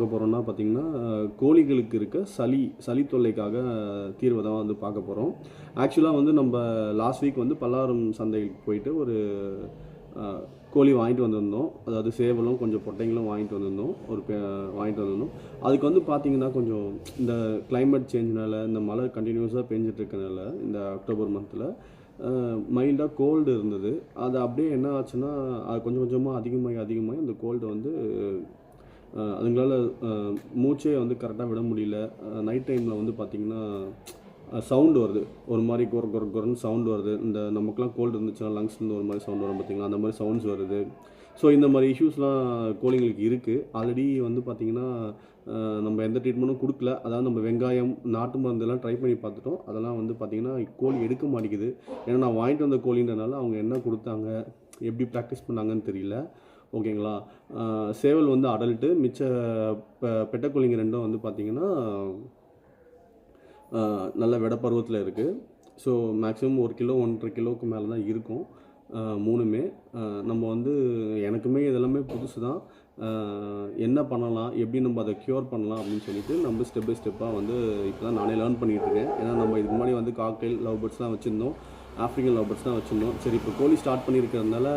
பார்க்க போகிறோம்னா பார்த்திங்கன்னா கோழிகளுக்கு இருக்க சளி சளி தொல்லைக்காக தீர்வை தான் வந்து பார்க்க போகிறோம் ஆக்சுவலாக வந்து நம்ம லாஸ்ட் வீக் வந்து பல்லாரம் சந்தைக்கு போயிட்டு ஒரு கோழி வாங்கிட்டு வந்திருந்தோம். அதாவது சேவலும் கொஞ்சம் பொட்டைங்களும் வாங்கிட்டு வந்திருந்தோம். ஒரு பே- வாங்கிட்டு வந்திருந்தோம். அதுக்கு வந்து பார்த்திங்கன்னா கொஞ்சம் இந்த கிளைமேட் சேஞ்சினால இந்த மழை கண்டினியூஸாக பெஞ்சிட்டு இருக்கனால இந்த அக்டோபர் மந்தில் மைல்டாக கோல்டு இருந்தது. அது அப்படியே என்ன ஆச்சுன்னா அது கொஞ்சம் கொஞ்சமாக அதிகமாகி அதிகமாகி அந்த கோல்டு வந்து அதுங்களால் மூச்சே வந்து கரெக்டாக விட முடியல. நைட் டைமில் வந்து பார்த்திங்கன்னா சவுண்டு வருது. ஒரு மாதிரி கொர கொர கொரன்னு சவுண்டு வருது. இந்த நமக்குலாம் கோல்டு இருந்துச்சுன்னா லங்ஸ்லேருந்து ஒரு மாதிரி சவுண்ட் வரும் பார்த்தீங்களா அந்த மாதிரி சவுண்ட்ஸ் வருது. ஸோ இந்த மாதிரி இஷ்யூஸ்லாம் கோழிங்களுக்கு இருக்குது ஆல்ரெடி வந்து பார்த்திங்கன்னா நம்ம எந்த ட்ரீட்மெண்ட்டும் கொடுக்கல. அதாவது நம்ம வெங்காயம் நாட்டு மருந்தெல்லாம் ட்ரை பண்ணி பார்த்துட்டோம் அதெல்லாம் வந்து பார்த்திங்கன்னா கோழி எடுக்க மாட்டேங்குது. ஏன்னா நான் வாங்கிட்டு வந்த கோழின்றனால அவங்க என்ன கொடுத்தாங்க எப்படி ப்ராக்டிஸ் பண்ணாங்கன்னு தெரியல. ஓகேங்களா? சேவல் வந்து அடல்ட்டு மிச்ச பெ- ரெண்டும் வந்து பார்த்திங்கன்னா நல்ல விட பருவத்தில் இருக்குது ஸோ மேக்ஸிமம் ஒரு கிலோ ஒன்றரை கிலோவுக்கு மேலே தான் இருக்கும். மூணுமே. நம்ம வந்து எனக்குமே இதெல்லாமே புதுசு தான். என்ன பண்ணலாம் எப்படி நம்ம அதை க்யூர் பண்ணலாம் அப்படின்னு சொல்லிட்டு நம்ம ஸ்டெப் பை ஸ்டெப்பாக வந்து இப்போ தான் நானே லேர்ன் பண்ணிகிட்டு இருக்கேன். ஏன்னா நம்ம இதுக்கு முன்னாடி வந்து காக்டெயில் லவ் பேர்ட்ஸ்லாம் வச்சுருந்தோம். ஆஃப்ரிக்கன் லவ் பேர்ட்ஸ்லாம் வச்சுருந்தோம். சரி இப்போ கோழி ஸ்டார்ட் பண்ணியிருக்கிறதுனால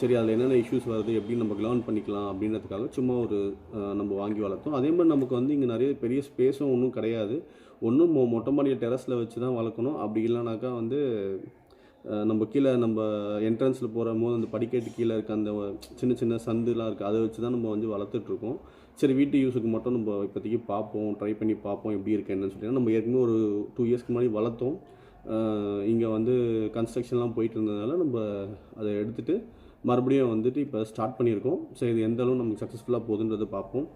சரி அதில் என்னென்ன இஷ்யூஸ் வருது எப்படி நம்ம லேர்ன் பண்ணிக்கலாம் அப்படின்றதுக்காக சும்மா ஒரு நம்ம வாங்கி வளர்த்தோம். அதே மாதிரி நமக்கு வந்து இங்கே நிறைய பெரிய ஸ்பேஸும் ஒன்றும் கிடையாது. ஒன்றும் மொ மொட்டை மாடியை டெரஸில் வச்சு தான் வளர்க்கணும். அப்படி இல்லைனாக்கா வந்து நம்ம கீழே நம்ம என்ட்ரன்ஸில் போகிற போது அந்த படிக்கட்டு கீழே இருக்க அந்த சின்ன சின்ன சந்துலாம் இருக்குது அதை வச்சு தான் நம்ம வந்து வளர்த்துட்ருக்கோம் சரி வீட்டு யூஸுக்கு மட்டும் நம்ம இப்போதைக்கு பார்ப்போம் ட்ரை பண்ணி பார்ப்போம் எப்படி இருக்கு என்னன்னு சொல்லி நம்ம ஏற்கனவே ஒரு டூ இயர்ஸ்க்கு முன்னாடி வளர்த்தோம். இங்கே வந்து கன்ஸ்ட்ரக்ஷன்லாம் போயிட்டு இருந்ததுனால நம்ம அதை எடுத்துகிட்டு மறுபடியும் வந்துட்டு இப்போ ஸ்டார்ட் பண்ணியிருக்கோம். ஸோ இது எந்த அளவு நமக்கு சக்ஸஸ்ஃபுல்லாக போகுதுன்றதை பார்ப்போம்.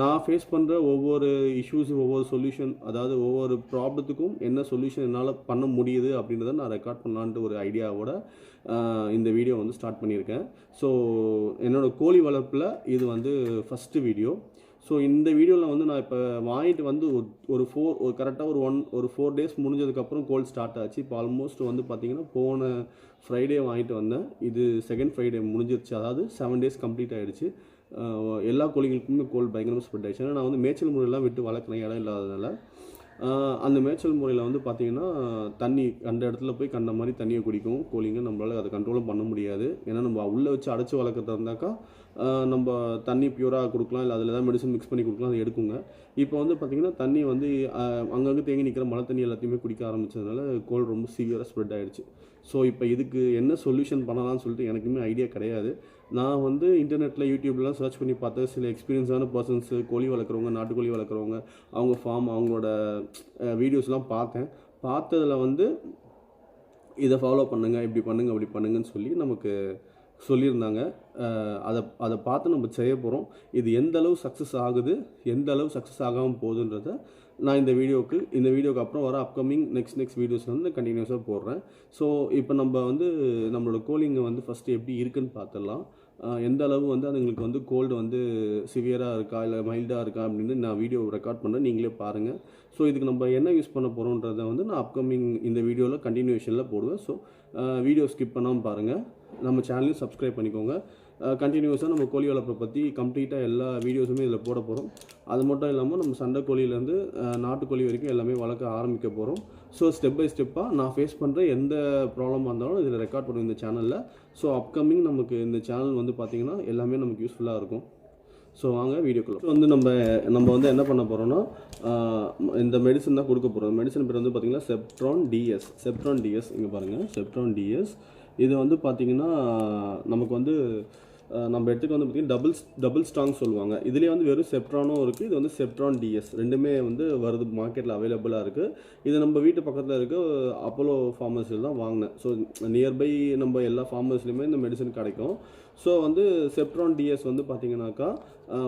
நான் ஃபேஸ் பண்ணுற ஒவ்வொரு இஷ்யூஸ் ஒவ்வொரு சொல்யூஷன் அதாவது ஒவ்வொரு ப்ராப்ளத்துக்கும் என்ன சொல்யூஷன் என்னால் பண்ண முடியுது அப்படின்றத நான் ரெக்கார்ட் பண்ணலான்ட்டு ஒரு ஐடியாவோட இந்த வீடியோ வந்து ஸ்டார்ட் பண்ணியிருக்கேன். ஸோ என்னோடய கோழி வளர்ப்பில் இது வந்து ஃபஸ்ட்டு வீடியோ ஸோ இந்த வீடியோவில் வந்து நான் இப்போ வாங்கிட்டு வந்து ஒரு ஃபோர் ஒரு கரெக்டாக ஒரு ஒன் ஒரு ஃபோர் டேஸ் முடிஞ்சதுக்கப்புறம் கோல்டு ஸ்டார்ட் ஆச்சு. இப்போ ஆல்மோஸ்ட் வந்து பார்த்திங்கன்னா போன ஃப்ரைடே வாங்கிட்டு வந்தேன். இது செகண்ட் ஃப்ரைடே முடிஞ்சிருச்சு. அதாவது செவன் டேஸ் கம்ப்ளீட் ஆகிடுச்சு எல்லா கோழிகளுக்குமே கோல்டு பயங்கரமாக ஸ்ப்ரெட் ஆயிடுச்சு. ஏன்னா நான் வந்து மேய்ச்சல் முறையெல்லாம் விட்டு வளர்க்குறேன். இடம் இல்லாததுனால. அந்த மேய்ச்சல் முறையில் வந்து பார்த்தீங்கன்னா தண்ணி அந்த இடத்துல போய் கண்ட மாதிரி தண்ணியை குடிக்கும் கோழிங்க நம்மளால் அதை கண்ட்ரோலும் பண்ண முடியாது. ஏன்னா நம்ம உள்ளே வச்சு அடைச்சி வளர்க்குறதா இருந்தாக்கா நம்ம தண்ணி பியூராக கொடுக்கலாம் இல்லை அதில் ஏதாவது மெடிசன் மிக்ஸ் பண்ணி கொடுக்கலாம் அதை எடுக்குங்க. இப்போ வந்து பார்த்திங்கன்னா தண்ணி வந்து அங்கங்கே தேங்கி நிற்கிற மழை தண்ணி எல்லாத்தையுமே குடிக்க ஆரம்பிச்சதுனால கோல் ரொம்ப சீவியராக ஸ்ப்ரெட் ஆகிடுச்சு ஸோ இப்போ இதுக்கு என்ன சொல்யூஷன் பண்ணலாம்னு சொல்லிட்டு எனக்குமே ஐடியா கிடையாது. நான் வந்து இன்டர்நெட்டில் யூடியூப்லாம் சர்ச் பண்ணி பார்த்தேன். சில எக்ஸ்பீரியன்ஸான பர்சன்ஸு கோழி வளர்க்குறவங்க நாட்டுக்கோழி வளர்க்குறவங்க அவங்க ஃபார்ம் அவங்களோட வீடியோஸ்லாம் பார்த்தேன். பார்த்ததில் வந்து இதை ஃபாலோ பண்ணுங்கள் இப்படி பண்ணுங்கள் அப்படி பண்ணுங்கன்னு சொல்லி நமக்கு சொல்லியிருந்தாங்க. அதை அதை பார்த்து நம்ம செய்ய போகிறோம் இது எந்த அளவு சக்ஸஸ் ஆகுது எந்த அளவு சக்ஸஸ் ஆகாமல் போகுதுன்றத நான் இந்த வீடியோவுக்கு இந்த வீடியோக்கு அப்புறம் வர அப்கமிங் நெக்ஸ்ட் நெக்ஸ்ட் வீடியோஸ் வந்து கண்டினியூஸாக போடுறேன். ஸோ இப்போ நம்ம வந்து நம்மளோட கோலிங்கை வந்து ஃபஸ்ட்டு எப்படி இருக்குன்னு பார்த்துடலாம் எந்த அளவு வந்து அதுங்களுக்கு வந்து கோல்டு வந்து சிவியராக இருக்கா இல்லை மைல்டாக இருக்கா அப்படின்னு நான் வீடியோ ரெக்கார்ட் பண்ணுறேன் நீங்களே பாருங்கள் ஸோ இதுக்கு நம்ம என்ன யூஸ் பண்ண போகிறோன்றதை வந்து நான் அப்கமிங் இந்த வீடியோவில் கண்டினியூஷனில் போடுவேன். ஸோ வீடியோ ஸ்கிப் பண்ணாமல் பாருங்கள் நம்ம சேனலையும் சப்ஸ்கிரைப் பண்ணிக்கோங்க. கண்டினியூஸாக நம்ம கோழி வளர்ப்பை பற்றி கம்ப்ளீட்டாக எல்லா வீடியோஸுமே இதில் போட போகிறோம் அது மட்டும் இல்லாமல் நம்ம சண்டை கோழியிலேருந்து நாட்டுக்கோழி வரைக்கும் எல்லாமே வளர்க்க ஆரம்பிக்க போகிறோம் ஸோ ஸ்டெப் பை ஸ்டெப்பாக நான் ஃபேஸ் பண்ணுற எந்த ப்ராப்ளமாக இருந்தாலும் இதில் ரெக்கார்ட் பண்ணுவேன் இந்த சேனலில் ஸோ அப்கமிங் நமக்கு இந்த சேனல் வந்து பார்த்திங்கன்னா எல்லாமே நமக்கு யூஸ்ஃபுல்லாக இருக்கும். ஸோ வாங்க வீடியோக்குள்ள வந்து நம்ம நம்ம வந்து என்ன பண்ண போகிறோம்னா இந்த மெடிசன் தான் கொடுக்க போகிறோம் மெடிசன் பேர் வந்து பார்த்திங்கன்னா செப்ட்ரான் டிஎஸ் செப்ட்ரான் டிஎஸ் இங்கே பாருங்கள் செப்ட்ரான் டிஎஸ் இது வந்து பார்த்திங்கன்னா நமக்கு வந்து நம்ம எடுத்துகிட்டு வந்து பார்த்திங்கன்னா டபுள் டபுள் ஸ்ட்ராங் சொல்லுவாங்க. இதுலேயே வந்து வெறும் செப்ட்ரானும் இருக்குது இது வந்து செப்ட்ரான் டிஎஸ் ரெண்டுமே வந்து வருது மார்க்கெட்டில் அவைலபிளாக இருக்குது இது நம்ம வீட்டு பக்கத்தில் இருக்க அப்போலோ ஃபார்மஸில் தான் வாங்கினேன். ஸோ நியர்பை நம்ம எல்லா ஃபார்மஸ்லையுமே இந்த மெடிசன் கிடைக்கும். ஸோ வந்து செப்ட்ரான் டிஎஸ் வந்து பார்த்தீங்கன்னாக்கா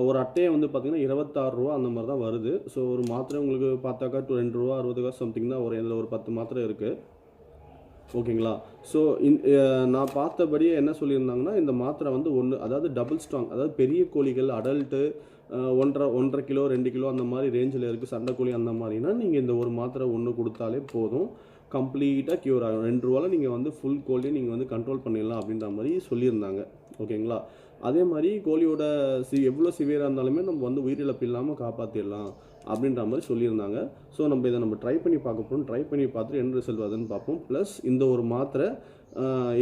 ஒரு அட்டையை வந்து பார்த்திங்கன்னா இருபத்தாறு ரூபா அந்த மாதிரி தான் வருது. ஸோ ஒரு மாத்திரை உங்களுக்கு பார்த்தாக்கா டூ ரெண்டு ரூபா அறுபது காசு சம்திங் தான் ஒரு இதில் ஒரு பத்து மாத்திரை இருக்குது ஓகேங்களா? ஸோ நான் பார்த்தபடியே என்ன சொல்லியிருந்தாங்கன்னா இந்த மாத்திரை வந்து ஒன்று அதாவது டபுள் ஸ்ட்ராங் அதாவது பெரிய கோழிகள் அடல்ட்டு ஒன்றரை ஒன்றரை கிலோ ரெண்டு கிலோ அந்த மாதிரி ரேஞ்சில் இருக்குது சண்டை கோழி அந்த மாதிரினா நீங்கள் இந்த ஒரு மாத்திரை ஒன்று கொடுத்தாலே போதும். கம்ப்ளீட்டாக க்யூர் ஆகும். ரெண்டு ரூபாவில் நீங்கள் வந்து ஃபுல் கோழியை நீங்கள் வந்து கண்ட்ரோல் பண்ணிடலாம் அப்படின்ற மாதிரி சொல்லியிருந்தாங்க. ஓகேங்களா? அதே மாதிரி கோழியோட சி எவ்வளோ சிவியராக இருந்தாலுமே நம்ம வந்து உயிரிழப்பு இல்லாமல் காப்பாற்றிடலாம் அப்படின்ற மாதிரி சொல்லியிருந்தாங்க. ஸோ நம்ம இதை நம்ம ட்ரை பண்ணி பார்க்க போகிறோம் ட்ரை பண்ணி பார்த்துட்டு என்ன ரிசல்ட் வருதுன்னு பார்ப்போம். ப்ளஸ் இந்த ஒரு மாத்திரை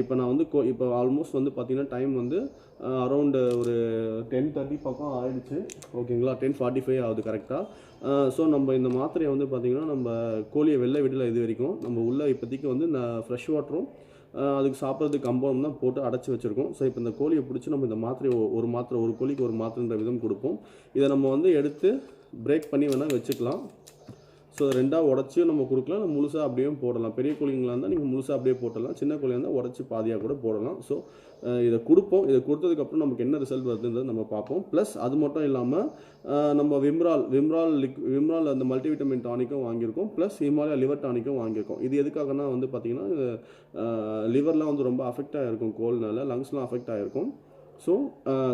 இப்போ நான் வந்து கோ இப்போ ஆல்மோஸ்ட் வந்து பார்த்திங்கன்னா டைம் வந்து அரௌண்டு ஒரு டென் தேர்ட்டி பக்கம் ஆயிடுச்சு. ஓகேங்களா டென் ஃபார்ட்டி ஃபைவ் ஆகுது கரெக்டாக ஸோ நம்ம இந்த மாத்திரையை வந்து பார்த்திங்கன்னா நம்ம கோழியை வெளில விடல இது வரைக்கும் நம்ம உள்ளே இப்போதைக்கு வந்து நான் ஃப்ரெஷ் வாட்டரும் அதுக்கு சாப்பிட்றதுக்கு கம்பௌண்ட் தான் போட்டு அடைச்சி வச்சுருக்கோம். ஸோ இப்போ இந்த கோழியை பிடிச்சி நம்ம இந்த மாத்திரை ஒரு மாத்திரை ஒரு கோழிக்கு ஒரு மாத்திரைன்ற விதம் கொடுப்போம். இதை நம்ம வந்து எடுத்து பிரேக் பண்ணி வேணால் வச்சுக்கலாம். ஸோ ரெண்டாக உடச்சியும் நம்ம கொடுக்கலாம். இல்லை முழுசாக அப்படியே போடலாம். பெரிய கோழிங்களா இருந்தால் நீங்கள் முழுசாக அப்படியே போட்டலாம் சின்ன கோழியாக இருந்தால் உடச்சி பாதியாக கூட போடலாம். ஸோ இதை கொடுப்போம். இதை கொடுத்ததுக்கப்புறம் நமக்கு என்ன ரிசல்ட் வருதுன்றதை நம்ம பார்ப்போம். ப்ளஸ் அது மட்டும் இல்லாமல் நம்ம விம்ரால் விம்ரால் லிக் விம்ரால் அந்த மல்டிவிட்டமின் டானிக்கும் வாங்கியிருக்கோம். ப்ளஸ் ஹிமாலயா லிவர் டானிக்கும் வாங்கியிருக்கோம். இது எதுக்காகனா வந்து பார்த்திங்கன்னா லிவர்லாம் வந்து ரொம்ப அஃபெக்ட் ஆகிருக்கும் கோல்னால லங்ஸ்லாம் அஃபெக்ட் ஆகிருக்கும் ஸோ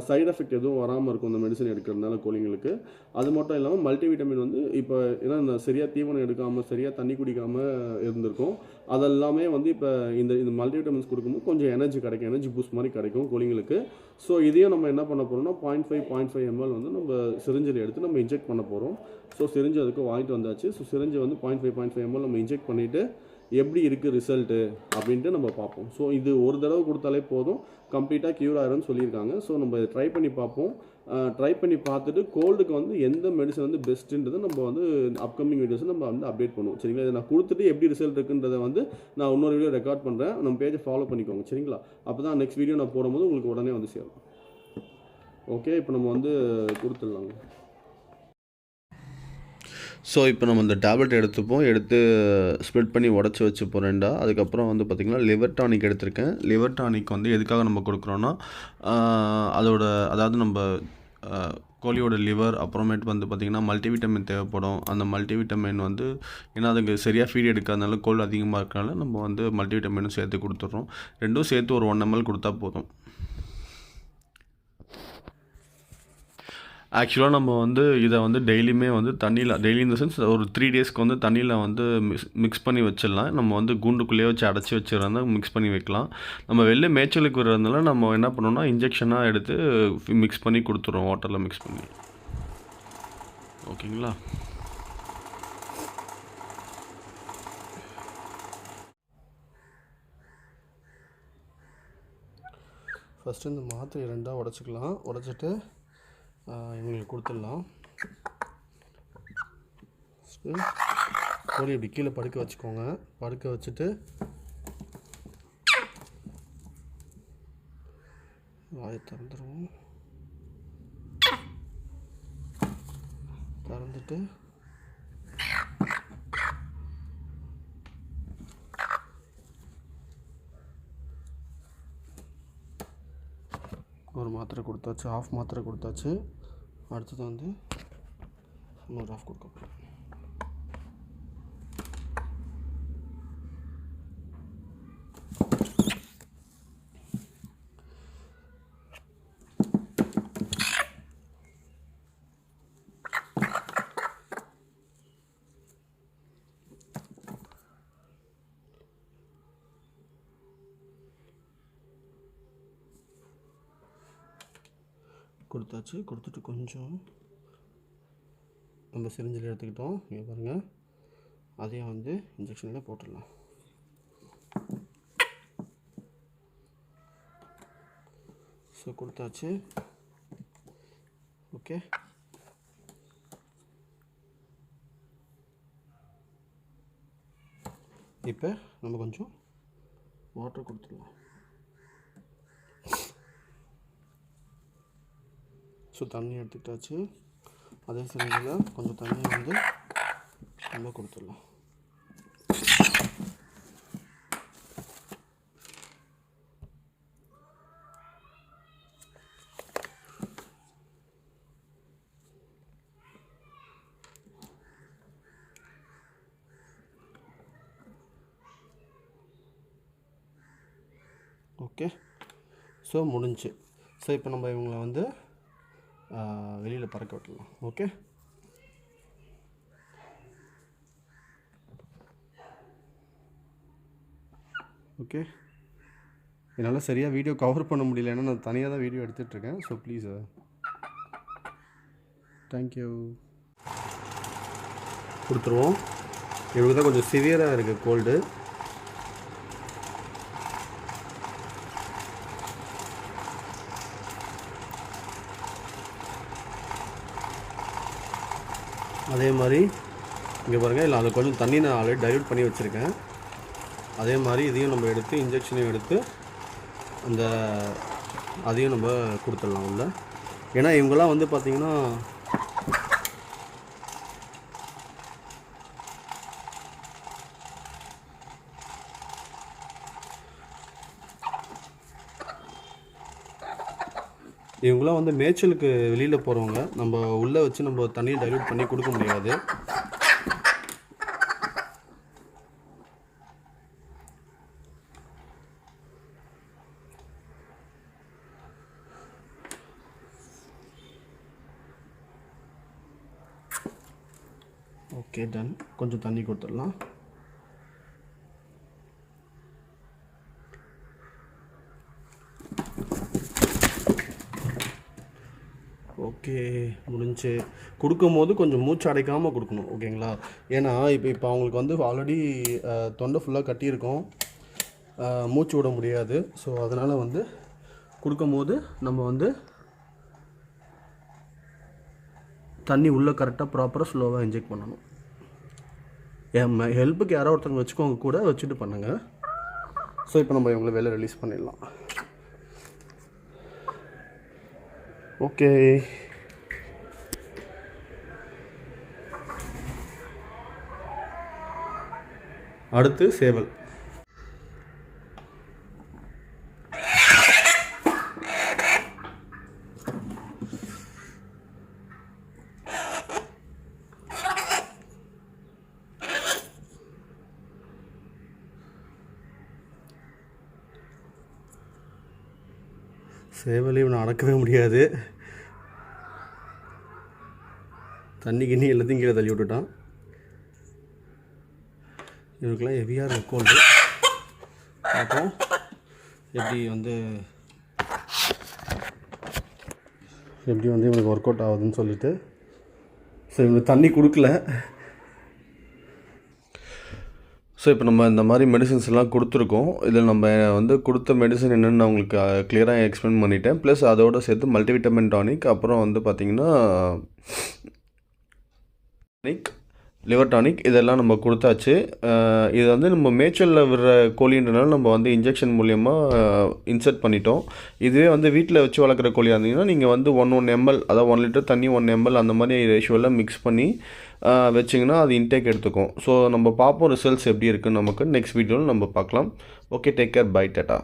சைடு எஃபெக்ட் எதுவும் வராமல் இருக்கும் இந்த மெடிசன் எடுக்கிறதுனால கோழிங்களுக்கு. அது மட்டும் இல்லாமல் மல்டிவிட்டமின் வந்து இப்போ ஏன்னா இந்த சரியாக தீவனம் எடுக்காமல் சரியாக தண்ணி குடிக்காமல் இருந்திருக்கும். அதெல்லாமே வந்து இப்போ இந்த இந்த மல்டிவிட்டமின்ஸ் கொடுக்கும்போது கொஞ்சம் எனர்ஜி கிடைக்கும். எனர்ஜி பூஸ்ட் மாதிரி கிடைக்கும் கோழிங்களுக்கு. ஸோ இதையும் நம்ம என்ன பண்ண போகிறோம்னா point five point five ML வந்து நம்ம சிரிஞ்சில் எடுத்து நம்ம இன்ஜெக்ட் பண்ண போகிறோம் ஸோ சிரிஞ்சு அதுக்கு வாங்கிட்டு வந்தாச்சு. ஸோ சிரிஞ்சு வந்து point five point five ML நம்ம இன்ஜெக்ட் பண்ணிவிட்டு எப்படி இருக்குது ரிசல்ட்டு அப்படின்ட்டு நம்ம பார்ப்போம். ஸோ இது ஒரு தடவை கொடுத்தாலே போதும். கம்ப்ளீட்டாக க்யூர் ஆயிரும்னு சொல்லியிருக்காங்க. ஸோ நம்ம இதை ட்ரை பண்ணி பார்ப்போம். ட்ரை பண்ணி பார்த்துட்டு கோல்டுக்கு வந்து எந்த மெடிசன் வந்து பெஸ்ட்டுன்றது நம்ம வந்து அப்கமிங் வீடியோஸை நம்ம வந்து அப்டேட் பண்ணுவோம். சரிங்களா? இதை நான் கொடுத்துட்டு எப்படி ரிசல்ட் இருக்குன்றதை வந்து நான் இன்னொரு வீடியோ ரெக்கார்ட் பண்ணுறேன் நம்ம பேஜை ஃபாலோ பண்ணிக்கோங்க. சரிங்களா? அப்போ தான் நெக்ஸ்ட் வீடியோ நான் போடும்போது உங்களுக்கு உடனே வந்து சேரும். ஓகே இப்போ நம்ம வந்து கொடுத்துடலாங்க. ஸோ இப்போ நம்ம இந்த டேப்லெட் எடுத்துப்போம். எடுத்து ஸ்ப்ரெட் பண்ணி உடச்சி வச்சுப்போம் ரெண்டா. அதுக்கப்புறம் வந்து பார்த்திங்கன்னா லிவர் டானிக் எடுத்திருக்கேன். லிவர் டானிக் வந்து எதுக்காக நம்ம கொடுக்குறோன்னா அதோட அதாவது நம்ம கோழியோட லிவர் அப்புறமேட்டு வந்து பார்த்திங்கன்னா மல்டிவிட்டமின் தேவைப்படும். அந்த மல்டிவிட்டமின் வந்து ஏன்னா அதுக்கு சரியாக ஃபீட் எடுக்காதனால கோல் அதிகமாக இருக்கனால நம்ம வந்து மல்டிவிட்டமினும் சேர்த்து கொடுத்துட்றோம். ரெண்டும் சேர்த்து ஒரு ஒன் எம்எல் கொடுத்தா போதும். ஆக்சுவலாக நம்ம வந்து இதை வந்து டெய்லியுமே வந்து தண்ணியில் டெய்லி இந்த சென்ஸ் ஒரு த்ரீ டேஸ்க்கு வந்து தண்ணியில் வந்து மிக்ஸ் மிக்ஸ் பண்ணி வச்சிடலாம். நம்ம வந்து கூண்டுக்குள்ளேயே வச்சு அடைச்சி வச்சுருந்தா மிக்ஸ் பண்ணி வைக்கலாம். நம்ம வெளில மேய்ச்சலுக்கு வர்றதுனால நம்ம என்ன பண்ணோம்னா இன்ஜெக்ஷனாக எடுத்து மிக்ஸ் பண்ணி கொடுத்துருவோம் வாட்டரில் மிக்ஸ் பண்ணி. ஓகேங்களா? ஃபஸ்ட்டு இந்த மாத்திரை ரெண்டாக உடச்சிக்கலாம். உடச்சிட்டு இவங்களுக்கு கொடுத்துடலாம். கோழி இப்படி கீழே படுக்க வச்சுக்கோங்க. படுக்க வச்சுட்டு வாயை திறந்துருவோம். திறந்துட்டு ஒரு மாத்திரை கொடுத்தாச்சு ஆஃப் மாத்திரை கொடுத்தாச்சு அடுத்தது வந்து இன்னொரு ஆஃப் கொடுக்க கொடுத்தாச்சு. கொடுத்துட்டு கொஞ்சம் நம்ம சிரிஞ்சில் எடுத்துக்கிட்டோம். இங்கே பாருங்கள் அதையும் வந்து இன்ஜெக்ஷனில் போட்டுடலாம். ஸோ கொடுத்தாச்சு. ஓகே இப்போ நம்ம கொஞ்சம் வாட்டர் கொடுத்துடலாம். ஸோ தண்ணி எடுத்துக்கிட்டாச்சு. அதே சமயத்தில் கொஞ்சம் தண்ணி வந்து நம்ம கொடுத்துடலாம். ஓகே. ஸோ முடிஞ்சு. ஸோ இப்போ நம்ம இவங்களை வந்து வெளியில் பறக்க விட்டுலாம் ஓகே ஓகே என்னால் சரியாக வீடியோ கவர் பண்ண முடியல. ஏன்னா நான் தனியாக தான் வீடியோ எடுத்துகிட்ருக்கேன் ஸோ ப்ளீஸ் தேங்க்யூ கொடுத்துருவோம். இவருக்கு தான் கொஞ்சம் சிவியராக இருக்குது கோல்டு அதே மாதிரி இங்கே பாருங்கள் இல்லை அது கொஞ்சம் தண்ணி நான் ஆல்ரெடி டைல்யூட் பண்ணி வச்சுருக்கேன். அதே மாதிரி இதையும் நம்ம எடுத்து இன்ஜெக்ஷனையும் எடுத்து அந்த அதையும் நம்ம கொடுத்துடலாம் உள்ள. ஏன்னா இவங்கெல்லாம் வந்து பார்த்திங்கன்னா இவங்களாம் வந்து மேய்ச்சலுக்கு வெளியில் போகிறவங்க நம்ம உள்ளே வச்சு நம்ம தண்ணியை டைல்யூட் பண்ணி கொடுக்க முடியாது. ஓகே டன் கொஞ்சம் தண்ணி கொடுத்துடலாம். ஓகே முடிஞ்சு. கொடுக்கும்போது கொஞ்சம் மூச்சு அடைக்காமல் கொடுக்கணும் ஓகேங்களா? ஏன்னா இப்போ இப்போ அவங்களுக்கு வந்து ஆல்ரெடி தொண்டை ஃபுல்லாக கட்டியிருக்கோம். மூச்சு விட முடியாது. ஸோ அதனால் வந்து கொடுக்கும்போது நம்ம வந்து தண்ணி உள்ளே கரெக்டாக ப்ராப்பராக ஸ்லோவாக இன்ஜெக்ட் பண்ணணும். என் ஹெல்ப்புக்கு யாரோ ஒருத்தவங்க வச்சுக்கோங்க கூட வச்சுட்டு பண்ணுங்கள் ஸோ இப்போ நம்ம இவங்களை வெளில ரிலீஸ் பண்ணிடலாம். ஓகே அடுத்து சேவல். சேவலையும் இவனை அடக்கவே முடியாது. தண்ணி கிண்ணி எல்லாத்தையும் கீழே தள்ளி விட்டுட்டான். இவனுக்கெல்லாம் ஹெவியாக இருக்கும் கோல்டு பார்ப்போம். எப்படி வந்து எப்படி வந்து இவனுக்கு ஒர்க் அவுட் ஆகுதுன்னு சொல்லிட்டு. ஸோ இவனுக்கு தண்ணி கொடுக்கல. ஸோ இப்போ நம்ம இந்த மாதிரி மெடிசன்ஸ் எல்லாம் கொடுத்துருக்கோம். இதில் நம்ம வந்து கொடுத்த மெடிசன் என்னென்னு நான் உங்களுக்கு கிளியராக எக்ஸ்பிளைன் பண்ணிட்டேன். ப்ளஸ் அதோடு சேர்த்து மல்டிவிட்டமின் டானிக் அப்புறம் வந்து பார்த்திங்கன்னா டானிக் லிவர் டானிக் இதெல்லாம் நம்ம கொடுத்தாச்சு. இது வந்து நம்ம மேய்ச்சலில் விடுற கோழின்றனால நம்ம வந்து இன்ஜெக்ஷன் மூலியமாக இன்சர்ட் பண்ணிட்டோம். இதுவே வந்து வீட்டில் வச்சு வளர்க்குற கோழியாக இருந்தீங்கன்னா நீங்கள் வந்து ஒன் ஒன் எம்எல் அதாவது ஒன் லிட்டர் தண்ணி ஒன் எம்எல் அந்த மாதிரி ரேஷியோவில் மிக்ஸ் பண்ணி வச்சிங்கன்னா அது இன்டேக் எடுத்துக்கும். ஸோ நம்ம பார்ப்போம் ரிசல்ட்ஸ் எப்படி இருக்குன்னு நமக்கு நெக்ஸ்ட் வீடியோவில் நம்ம பார்க்கலாம். Okay take care bye tata